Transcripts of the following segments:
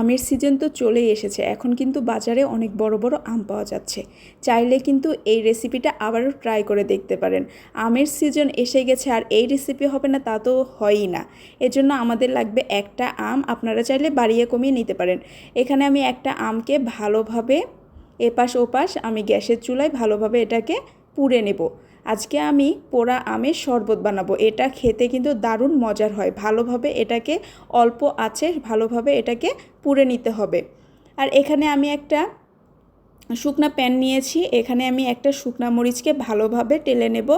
আমের সিজন তো চলেই এসেছে, এখন কিন্তু বাজারে অনেক বড় বড় আম পাওয়া যাচ্ছে। চাইলে কিন্তু এই রেসিপিটা আবারও ট্রাই করে দেখতে পারেন। আমের সিজন এসে গেছে আর এই রেসিপি হবে না, তা তো হয়ই না। এজন্য আমাদের লাগবে একটা আম, আপনারা চাইলে বাড়িয়ে কমিয়ে নিতে পারেন। এখানে আমি একটা আমকে ভালোভাবে এপাশ ওপাশ আমি গ্যাসের চুলায় ভালোভাবে এটাকে পুড়ে নেব। আজকে আমি পোড়া আমের শরবত বানাবো। এটা খেতে কিন্তু দারুণ মজার হয়। ভালোভাবে এটাকে অল্প আছে, ভালোভাবে এটাকে পুড়ে নিতে হবে। আর এখানে আমি একটা শুকনা প্যান নিয়েছি। এখানে আমি একটা শুকনা মরিচকে ভালোভাবে টেলে নেব,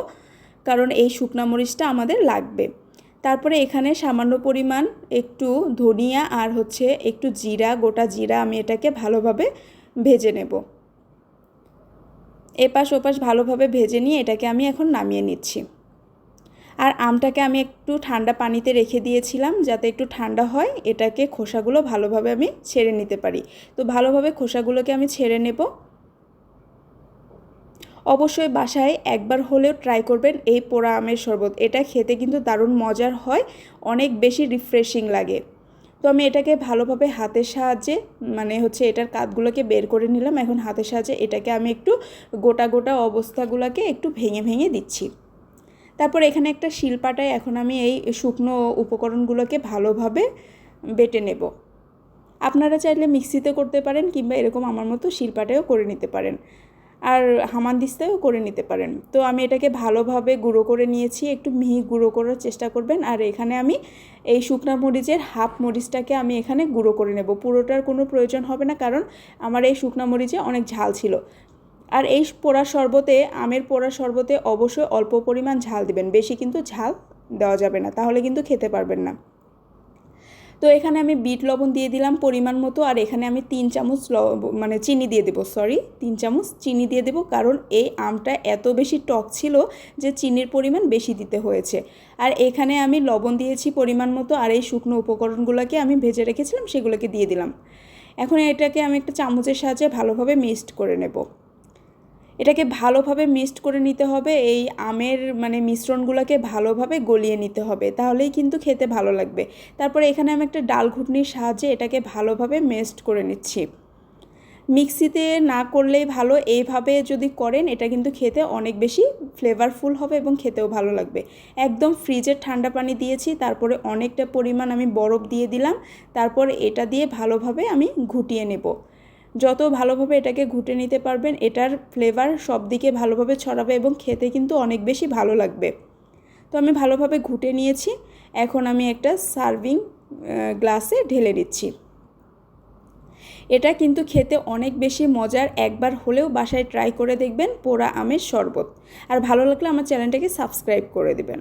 কারণ এই শুকনা মরিচটা আমাদের লাগবে। তারপরে এখানে সামান্য পরিমাণ একটু ধনিয়া আর হচ্ছে একটু জিরা, গোটা জিরা আমি এটাকে ভালোভাবে ভেজে নেব। এপাশ ওপাশ ভালোভাবে ভেজে নিয়ে এটাকে আমি এখন নামিয়ে নিচ্ছি। আর আমটাকে আমি একটু ঠান্ডা পানিতে রেখে দিয়েছিলাম যাতে একটু ঠান্ডা হয়, এটাকে খোসাগুলো ভালোভাবে আমি ছেড়ে নিতে পারি। তো ভালোভাবে খোসাগুলোকে আমি ছেড়ে নেব। অবশ্যই বাসায় একবার হলেও ট্রাই করবেন এই পোড়া আমের শরবত। এটা খেতে কিন্তু দারুণ মজার হয়, অনেক বেশি রিফ্রেশিং লাগে। তো আমি এটাকে ভালোভাবে হাতের সাহায্যে মানে হচ্ছে এটার কাতগুলোকে বের করে নিলাম। এখন হাতের সাহায্যে এটাকে আমি একটু গোটা গোটা অবস্থাগুলোকে একটু ভেঙে ভেঙে দিচ্ছি। তারপর এখানে একটা শিলপাটায় এখন আমি এই শুকনো উপকরণগুলোকে ভালোভাবে বেটে নেব। আপনারা চাইলে মিক্সিতে করতে পারেন কিংবা এরকম আমার মতো শিলপাটায়ও করে নিতে পারেন। আর হামানদিস্তায়ও করে নিতে পারেন। তো আমি এটাকে ভালোভাবে গুঁড়ো করে নিয়েছি, একটু মিহি গুঁড়ো করার চেষ্টা করবেন। আর এখানে আমি এই শুকনা মরিচের হাফ মরিচটাকে আমি এখানে গুঁড়ো করে নেব। পুরোটার কোনো প্রয়োজন হবে না, কারণ আমার এই শুকনা মরিচে অনেক ঝাল ছিল। আর এই পোড়া শরবতে, আমের পোড়া শরবতে অবশ্যই অল্প পরিমাণ ঝাল দিবেন। বেশি কিন্তু ঝাল দেওয়া যাবে না, তাহলে কিন্তু খেতে পারবেন না। তো এখানে আমি বিট লবণ দিয়ে দিলাম পরিমাণ মতো, আর এখানে আমি তিন চামচ মানে চিনি দিয়ে দেবো সরি তিন চামচ চিনি দিয়ে দেবো, কারণ এই আমটা এত বেশি টক ছিল যে চিনির পরিমাণ বেশি দিতে হয়েছে। আর এখানে আমি লবণ দিয়েছি পরিমাণ মতো, আর এই শুকনো উপকরণগুলোকে আমি ভেজে রেখেছিলাম, সেগুলোকে দিয়ে দিলাম। এখন এটাকে আমি একটা চামচের সাহায্যে ভালোভাবে মিক্সড করে নেব। এটাকে ভালোভাবে মিক্সড করে নিতে হবে, এই আমের মানে মিশ্রণগুলোকে ভালোভাবে গলিয়ে নিতে হবে, তাহলেই কিন্তু খেতে ভালো লাগবে। তারপরে এখানে আমি একটা ডাল ঘুটনির সাহায্যে এটাকে ভালোভাবে মেস্ট করে নিচ্ছি। মিক্সিতে না করলেই ভালো, এইভাবে যদি করেন, এটা কিন্তু খেতে অনেক বেশি ফ্লেভারফুল হবে এবং খেতেও ভালো লাগবে। একদম ফ্রিজের ঠান্ডা পানি দিয়েছি, তারপরে অনেকটা পরিমাণ আমি বরফ দিয়ে দিলাম, তারপর এটা দিয়ে ভালোভাবে আমি ঘুটিয়ে নেব। যত ভালোভাবে এটাকে ঘুটে নিতে পারবেন, এটার ফ্লেভার সব দিকে ভালোভাবে ছড়াবে এবং খেতে কিন্তু অনেক বেশি ভালো লাগবে। তো আমি ভালোভাবে ঘুটে নিয়েছি, এখন আমি একটা সার্ভিং গ্লাসে ঢেলে দিচ্ছি এটা কিন্তু খেতে অনেক বেশি মজার, একবার হলেও বাসায় ট্রাই করে দেখবেন পোড়া আমের শরবত। আর ভালো লাগলে আমার চ্যানেলটাকে সাবস্ক্রাইব করে দেবেন।